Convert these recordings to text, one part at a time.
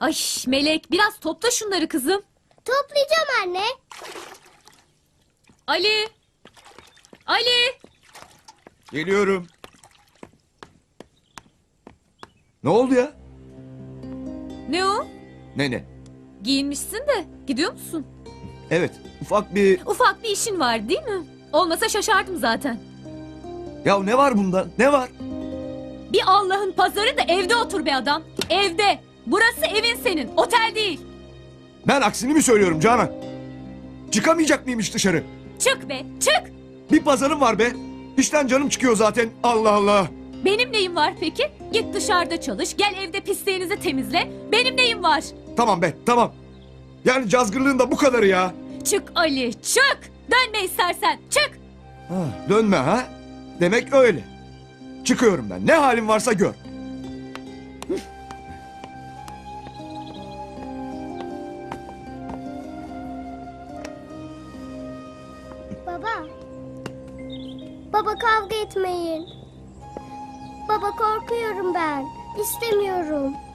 Ay Melek biraz topla şunları kızım. Toplayacağım anne. Ali. Ali. Geliyorum. Ne oldu ya? Ne o? Ne ne? Giyinmişsin de gidiyor musun? Evet ufak bir... Ufak bir işin var değil mi? Olmasa şaşardım zaten. Ya ne var bunda? Ne var? Bir Allah'ın pazarı da evde otur be adam. Evde. Burası evin senin. Otel değil. Ben aksini mi söylüyorum Canan? Çıkamayacak mıymış dışarı? Çık be çık. Bir pazarım var be. İşten canım çıkıyor zaten. Allah Allah. Benim neyim var peki? Git dışarıda çalış. Gel evde pisliğinizi temizle. Benim neyim var? Tamam be tamam. Yani cazgırlığın da bu kadarı ya. Çık Ali çık. Dönme istersen çık. Ha, dönme ha? Demek öyle. Çıkıyorum ben. Ne halim varsa gör. Baba. Baba kavga etmeyin. Baba korkuyorum ben. İstemiyorum.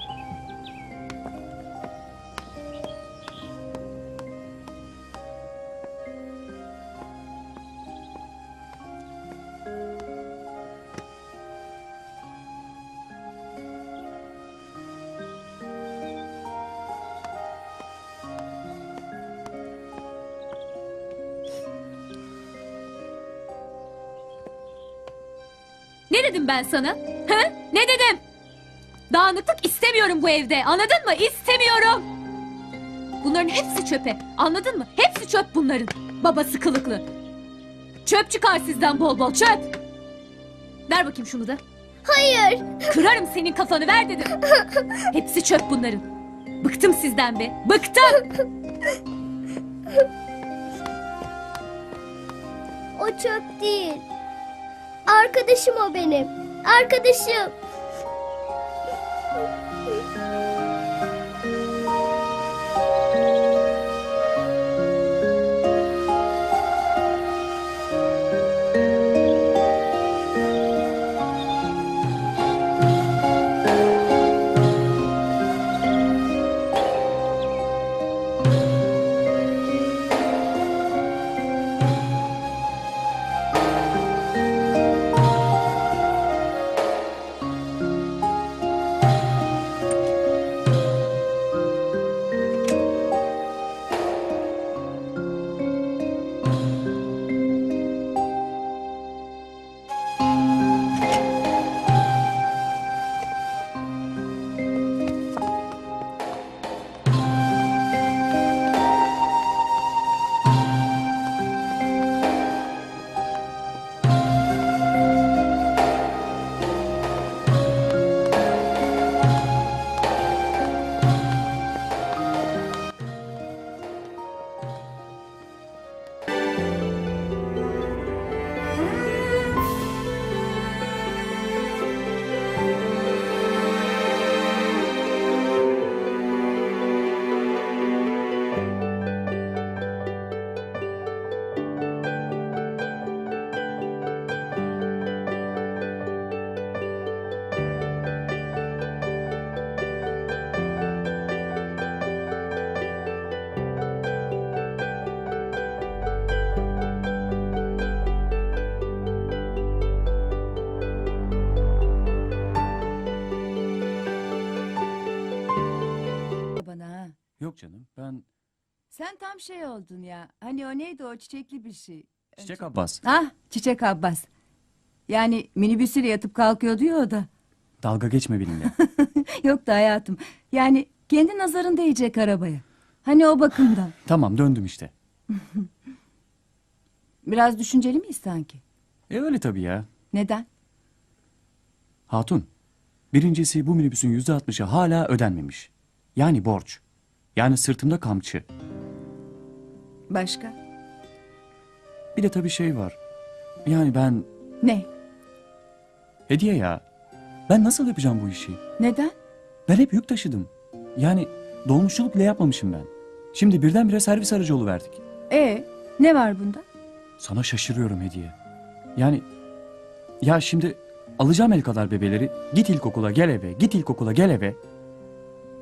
Dedim ben sana? Ha? Ne dedim? Dağınıklık istemiyorum bu evde. Anladın mı? İstemiyorum. Bunların hepsi çöpe. Anladın mı? Hepsi çöp bunların. Babası kılıklı. Çöp çıkar sizden bol bol çöp. Ver bakayım şunu da. Hayır. Kırarım senin kafanı ver dedim. Hepsi çöp bunların. Bıktım sizden be. Bıktım. O çöp değil. Arkadaşım o benim. Arkadaşım. Şey oldun ya. Hani o neydi o çiçekli bir şey. Çiçek Abbas. Ah Çiçek Abbas. Yani minibüsüyle yatıp kalkıyordu ya o da. Dalga geçme benimle. Yok da hayatım. Yani kendi nazarın değecek arabaya. Hani o bakımdan. tamam döndüm işte. Biraz düşünceli miyiz sanki? E öyle tabii ya. Neden? Hatun. Birincisi bu minibüsün yüzde altmışı hala ödenmemiş. Yani borç. Yani sırtımda kamçı. Başka? Bir de tabii şey var. Yani ben Ne? hediye ya. Ben nasıl yapacağım bu işi? Neden? Ben hep yük taşıdım. Yani dolmuşçuluk bile yapmamışım ben. Şimdi birdenbire servis aracı verdik. E ne var bunda? Sana şaşırıyorum hediye. Yani ya şimdi Alacağım el kadar bebeleri. Git ilkokula gel eve. Git ilkokula gel eve.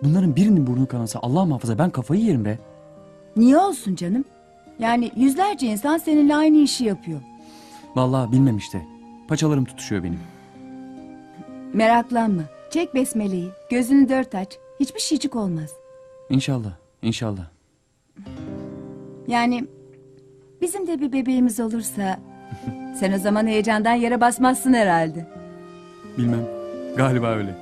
Bunların birinin burnu kanasa Allah muhafaza ben kafayı yerim be. Niye olsun canım? Yani yüzlerce insan seninle aynı işi yapıyor. Vallahi bilmem işte. Paçalarım tutuşuyor benim. Meraklanma. Çek besmeleyi. Gözünü dört aç. Hiçbir şeycik olmaz. İnşallah. İnşallah. Yani bizim de bir bebeğimiz olursa sen o zaman heyecandan yere basmazsın herhalde. Bilmem. Galiba öyle.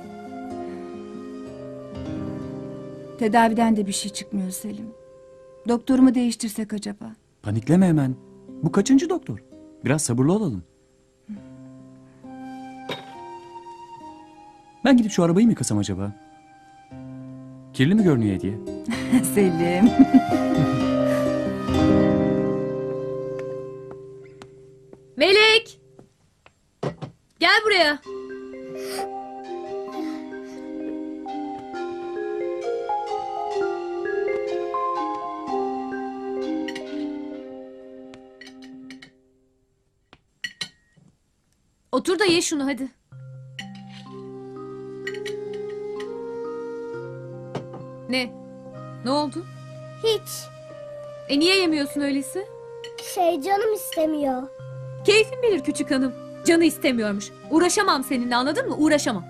Tedaviden de bir şey çıkmıyor Selim. Doktorumu değiştirsek acaba? Panikleme hemen. Bu kaçıncı doktor? Biraz sabırlı olalım. Ben gidip şu arabayı mı yıkasam acaba? Kirli mi görünüyor hediye? Selim. Melek! Gel buraya. Otur da ye şunu hadi. Ne? Ne oldu? Hiç. E niye yemiyorsun öyleyse? Şey canım istemiyor. Keyfin bilir küçük hanım. Canı istemiyormuş. Uğraşamam seninle anladın mı? Uğraşamam.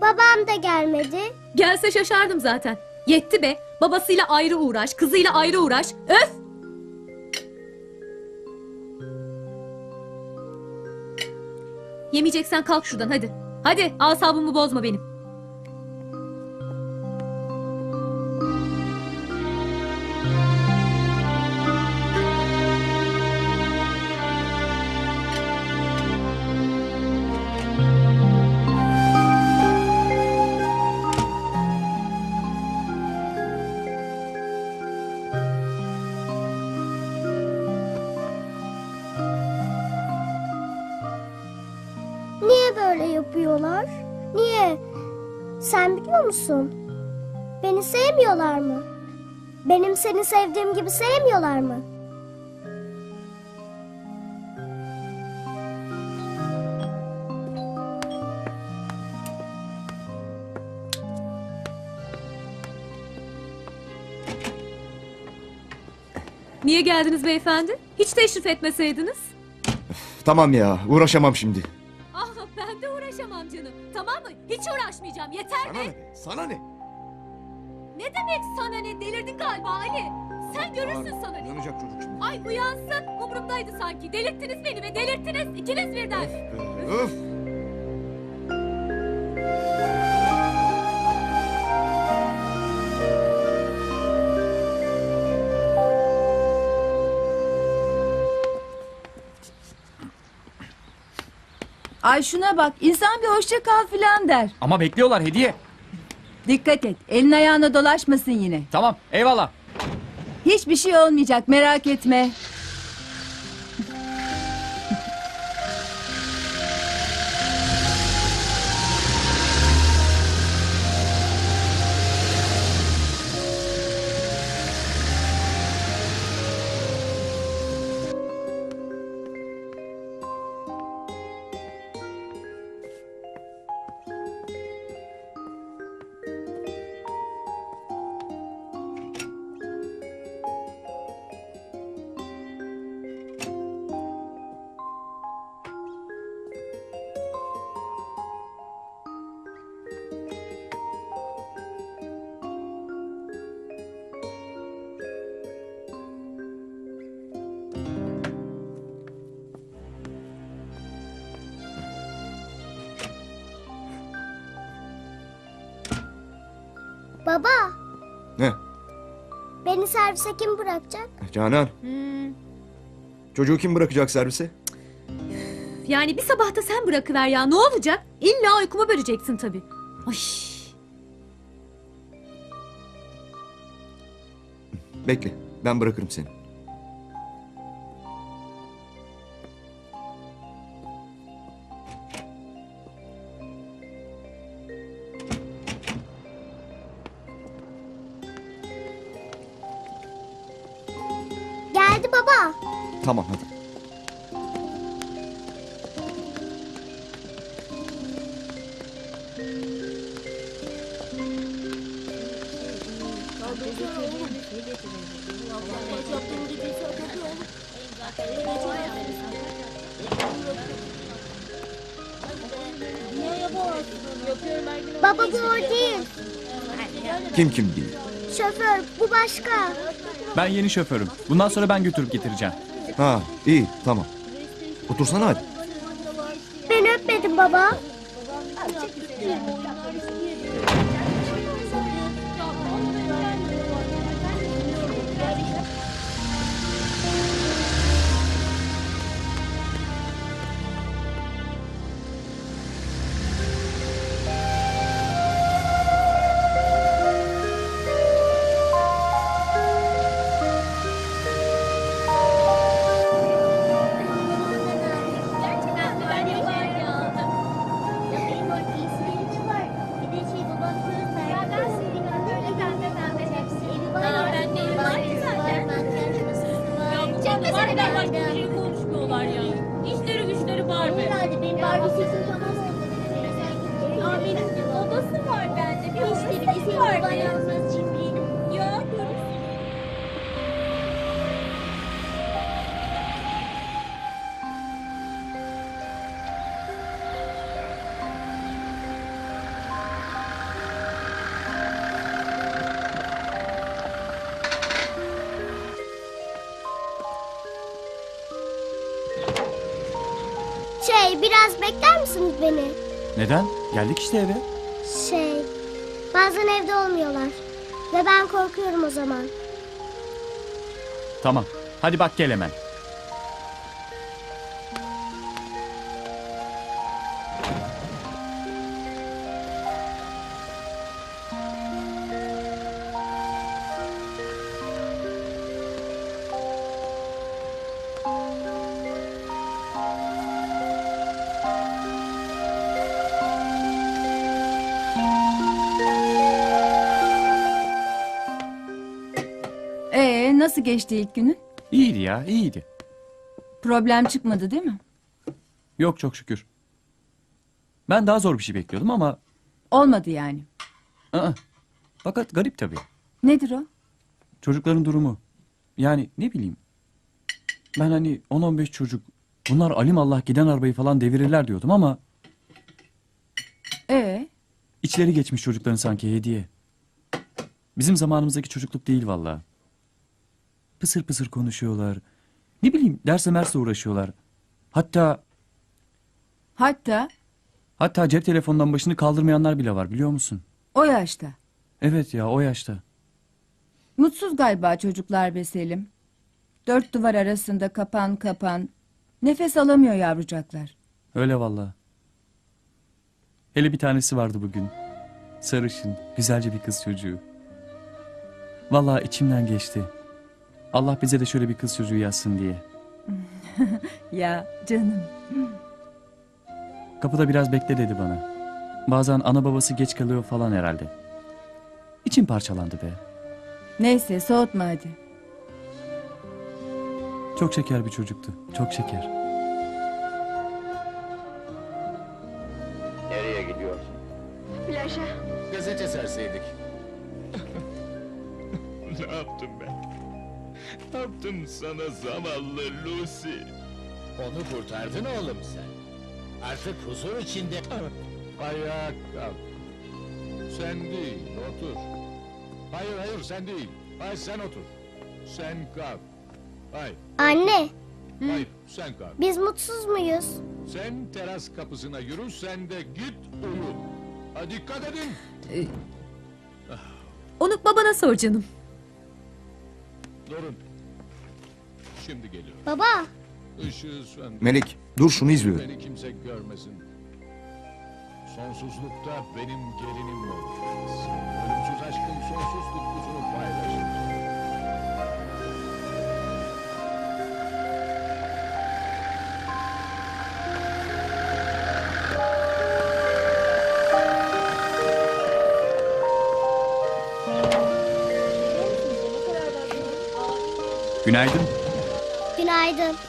Babam da gelmedi. Gelse şaşardım zaten. Yetti be. Babasıyla ayrı uğraş, kızıyla ayrı uğraş. Öf! Yemeyeceksen kalk şuradan hadi. Hadi asabımı bozma benim. Niye böyle yapıyorlar? Niye? Sen biliyor musun? Beni sevmiyorlar mı? Benim seni sevdiğim gibi sevmiyorlar mı? Niye geldiniz beyefendi? Hiç teşrif etmeseydiniz. Tamam ya uğraşamam şimdi. Canım. Tamam mı? Hiç uğraşmayacağım. Yeter Sana be. ne? Sana ne? Ne demek sana ne? Delirdin galiba Ali. Sen görürsün sana ne. Yanacak çocuk şimdi. Ay uyansın. Umurumdaydı sanki. Delirttiniz beni be. Delirttiniz. İkiniz birden. Öf. Ay şuna bak. insan bir hoşça kal filan der. Ama bekliyorlar hediye. Dikkat et. Elin ayağına dolaşmasın yine. Tamam eyvallah. Hiçbir şey olmayacak merak etme. Baba, Ne? beni servise kim bırakacak? Canan Hmm. çocuğu kim bırakacak servise? Yani bir sabahta sen bırakıver ya. Ne olacak? İlla uykumu böleceksin tabii. Ay. Bekle ben bırakırım seni. Hadi baba. Tamam hadi. Baba bu o değil. Kim kim değil? Şoför bu başka. Ben yeni şoförüm. Bundan sonra ben götürüp getireceğim. Ha iyi tamam. Otursana hadi. Biraz bekler misiniz beni? Neden? Geldik işte eve. Şey bazen evde olmuyorlar. Ve ben korkuyorum o zaman. Tamam. Hadi bak gel hemen. Geçti ilk günün? İyiydi ya, iyiydi. Problem çıkmadı değil mi? Yok çok şükür. Ben daha zor bir şey bekliyordum ama... Olmadı yani. ı-ı. Fakat garip tabii. Nedir o? Çocukların durumu. Yani ne bileyim. Ben hani 10-15 çocuk bunlar alim Allah giden arabayı falan devirirler diyordum ama Ee içleri geçmiş çocukların sanki hediye. Bizim zamanımızdaki çocukluk değil vallahi. Pısır pısır konuşuyorlar. Ne bileyim derse mersle uğraşıyorlar. Hatta hatta hatta cep telefonundan başını kaldırmayanlar bile var biliyor musun? o yaşta. Evet ya o yaşta. Mutsuz galiba çocuklar be Selim. Dört duvar arasında kapan kapan. Nefes alamıyor yavrucaklar. Öyle vallahi. Hele bir tanesi vardı bugün. Sarışın, güzelce bir kız çocuğu. Vallahi içimden geçti. Allah bize de şöyle bir kız çocuğu yazsın diye. Ya canım. Kapıda biraz bekle dedi bana. Bazen ana babası geç kalıyor falan herhalde. İçim parçalandı be. Neyse soğutma hadi. Çok şeker bir çocuktu. Çok şeker. Yaptım sana zavallı Lucy? Onu kurtardın oğlum sen. Artık huzur içinde... Ayağa kalk. Sen değil, otur. Hayır hayır sen değil. Hayır sen otur. Sen kalk. Hayır, Anne hayır sen kalk. biz mutsuz muyuz? Sen teras kapısına yürü, sen de git uyu. Ha dikkat edin. Onu babana sor canım. Durun. Şimdi geliyor. Baba Işığı söndür. Melik dur şunu izliyorum. Beni kimse görmesin. Sonsuzlukta benim gelinim olacaksın. Ölümsüz aşkın sonsuz tutkusunu paylaşacağız. Günaydın. Günaydın. Bekliyorum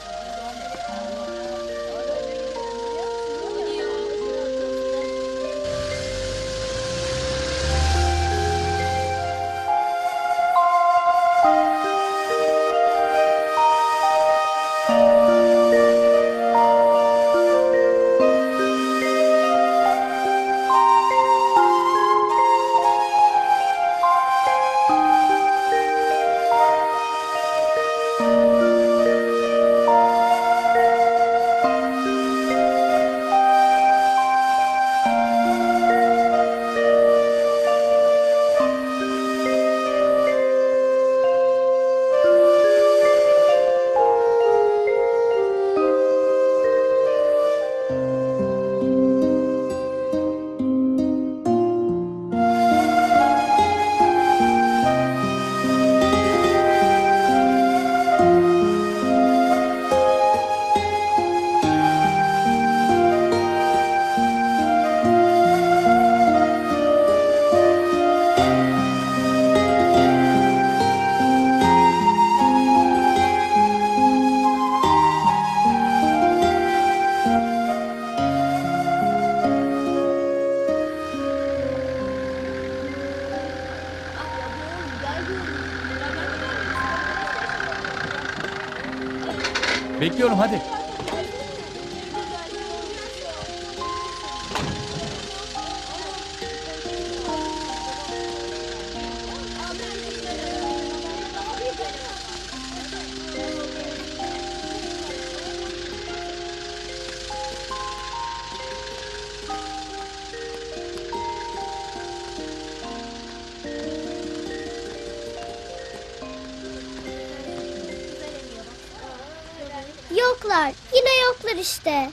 Yoklar. Yine yoklar işte.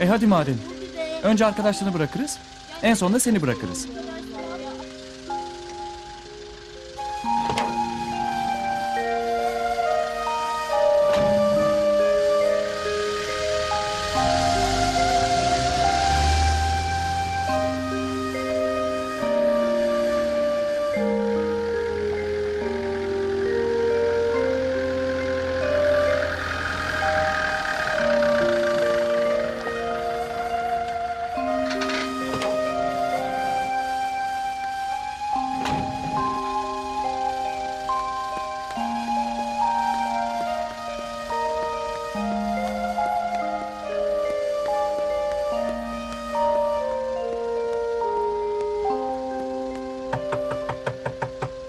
E hadi madem. Önce arkadaşlarını bırakırız. En son da seni bırakırız. うん。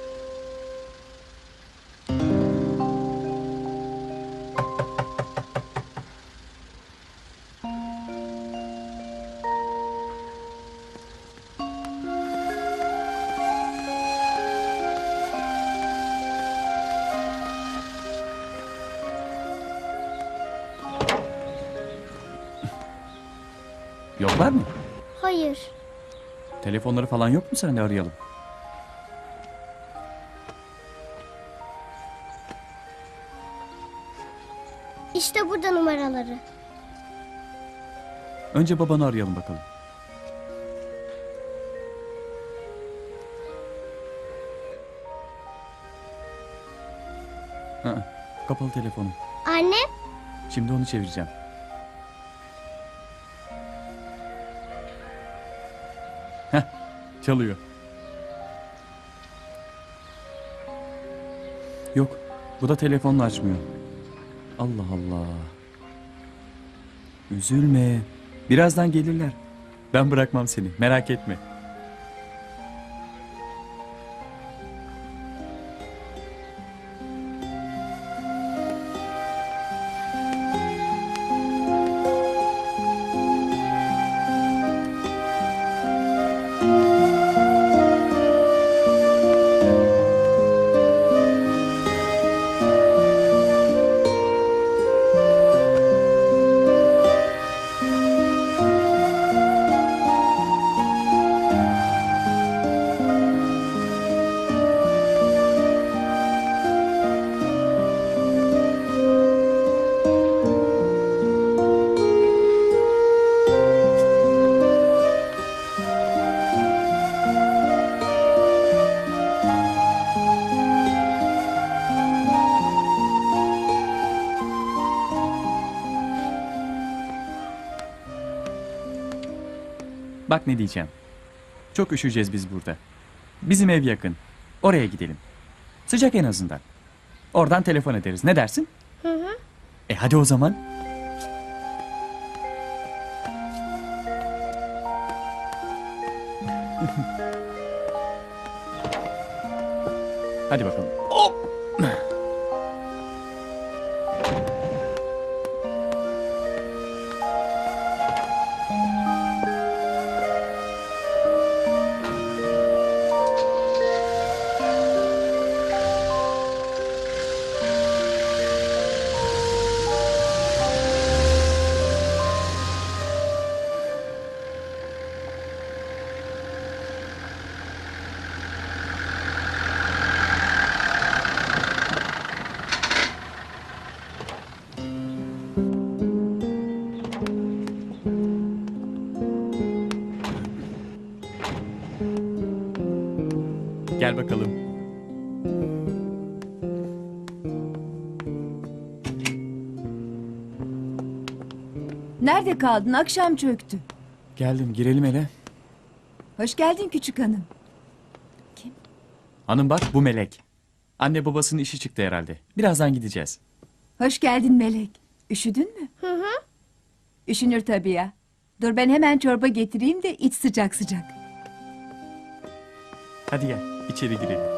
Telefonları falan yok mu sende arayalım? İşte burada numaraları. Önce babanı arayalım bakalım. Aa, kapalı telefonu. Anne, Şimdi onu çevireceğim. Çalıyor. Yok, bu da telefonla açmıyor. Allah Allah. Üzülme. Birazdan gelirler. Ben bırakmam seni, merak etme. Bak ne diyeceğim. Çok üşüyeceğiz biz burada. Bizim ev yakın. Oraya gidelim. Sıcak en azından. Oradan telefon ederiz. Ne dersin? Hı hı. E hadi o zaman. hadi bakalım. Gel bakalım. Nerede kaldın? Akşam çöktü. Geldim girelim hele. Hoş geldin küçük hanım. Hanım bak bu melek. Anne babasının işi çıktı herhalde. Birazdan gideceğiz. Hoş geldin Melek. Üşüdün mü? Hı hı. Üşünür tabii ya. Dur ben hemen çorba getireyim de iç sıcak sıcak. Hadi gel içeri girelim.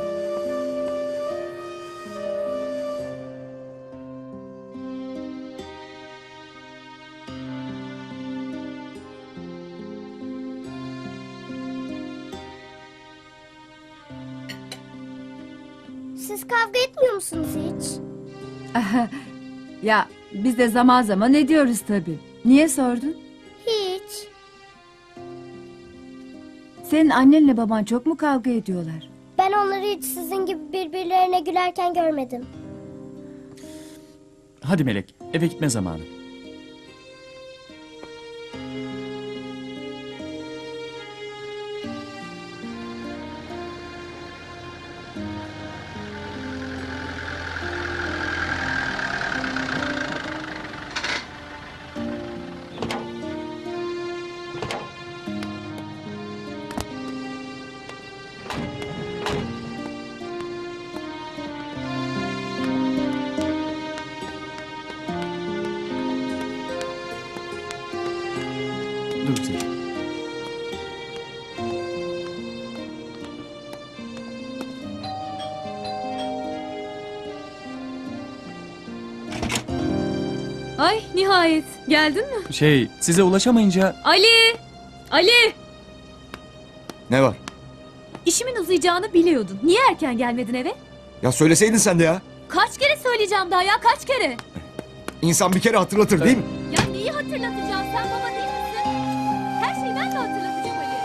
Siz kavga etmiyor musunuz hiç? Ya biz de zaman zaman ediyoruz tabii. Niye sordun? Hiç. Senin annenle baban çok mu kavga ediyorlar? Ben onları hiç sizin gibi birbirlerine gülerken görmedim. Hadi Melek eve gitme zamanı. Ay nihayet. Geldin mi? Şey size ulaşamayınca Ali! Ali! Ne var? İşimin uzayacağını biliyordun. Niye erken gelmedin eve? Ya söyleseydin sen de ya. Kaç kere söyleyeceğim daha ya kaç kere? İnsan bir kere hatırlatır değil mi? Ya neyi hatırlatacağım sen baba değil misin? Her şeyi ben de hatırlatacağım Ali.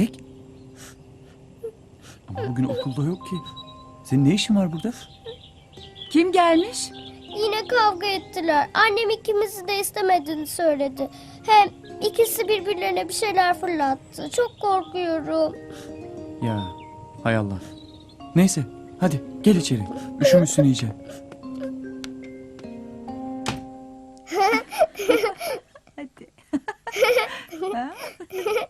Melek? Ama bugün okulda yok ki. Senin ne işin var burada? Kim gelmiş? Yine kavga ettiler. Annem ikimizi de istemediğini söyledi. Hem ikisi birbirlerine bir şeyler fırlattı. Çok korkuyorum. Ya hay Allah. Neyse hadi gel içeri. Üşümüşsün iyice. Hadi.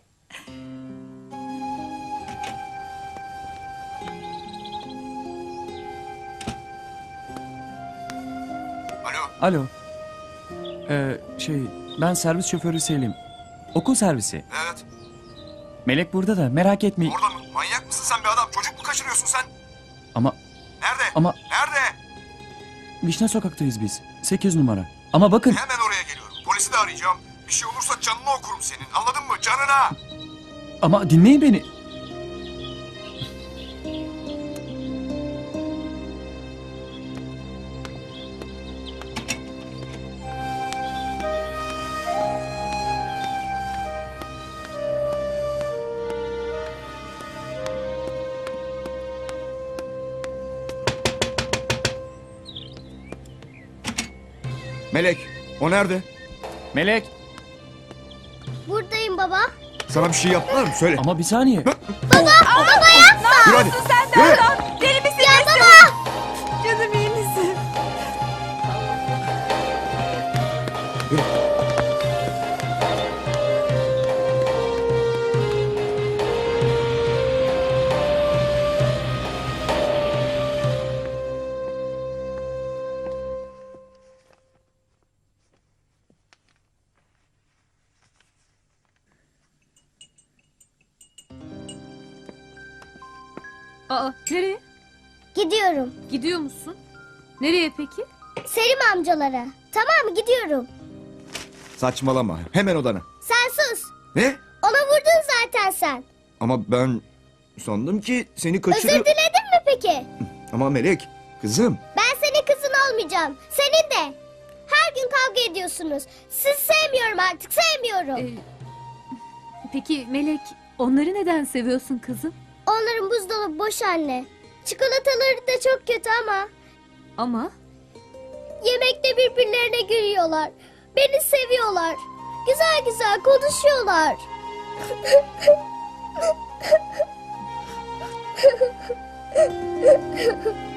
Alo. Ee, şey ben servis şoförü Selim. Okul servisi. Evet. Melek burada da merak etmeyin. Orada mı? Manyak mısın sen bir adam? Çocuk mu kaçırıyorsun sen? Ama Nerede? ama Nerede? Vişne sokaktayız biz. 8 numara. Ama bakın Hemen oraya geliyorum. Polisi de arayacağım. Bir şey olursa canını okurum senin. Anladın mı? Canına. ama dinleyin beni. O nerede? Melek Buradayım baba. Sana bir şey yaptılar mı? Söyle. ama bir saniye. Yürü hadi. Yürü. Deli misin? Aa nereye? Gidiyorum. Gidiyor musun? Nereye peki? Selim amcalara. Tamam mı? Gidiyorum. Saçmalama. Hemen odana. Sen sus. Ne? Ona vurdun zaten sen. Ama ben sandım ki seni Özür kaçırıyor. diledin mi peki? Ama Melek, kızım. Ben senin kızın olmayacağım. Senin de. Her gün kavga ediyorsunuz. Sizi sevmiyorum artık sevmiyorum. Ee, peki Melek onları neden seviyorsun kızım? Onların buzdolabı boş anne. Çikolataları da çok kötü ama Ama yemekte birbirlerine gülüyorlar. Beni seviyorlar. Güzel güzel konuşuyorlar.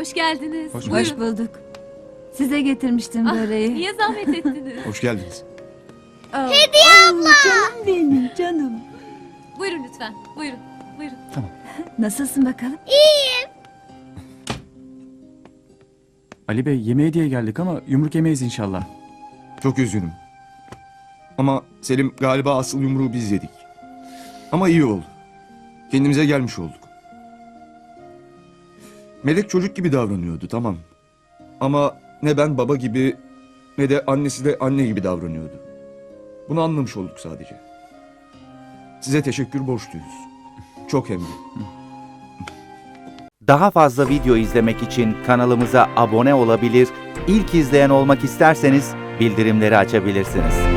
hoş geldiniz. Hoş Buyurun. Hoş bulduk. Size getirmiştim Ah, böreği. niye zahmet ettiniz? Hoş geldiniz. Hediye abla. Canım benim canım. buyurun lütfen. Buyurun. Buyurun. Nasılsın bakalım? Ali Bey yemeğe diye geldik ama yumruk yemeyiz inşallah. Çok üzgünüm. Ama Selim galiba asıl yumruğu biz yedik. Ama iyi oldu. Kendimize gelmiş olduk. Melek çocuk gibi davranıyordu tamam. Ama ne ben baba gibi ne de annesi de anne gibi davranıyordu. Bunu anlamış olduk sadece. Size teşekkür borçluyuz. Çok hem. Daha fazla video izlemek için kanalımıza abone olabilir, ilk izleyen olmak isterseniz bildirimleri açabilirsiniz.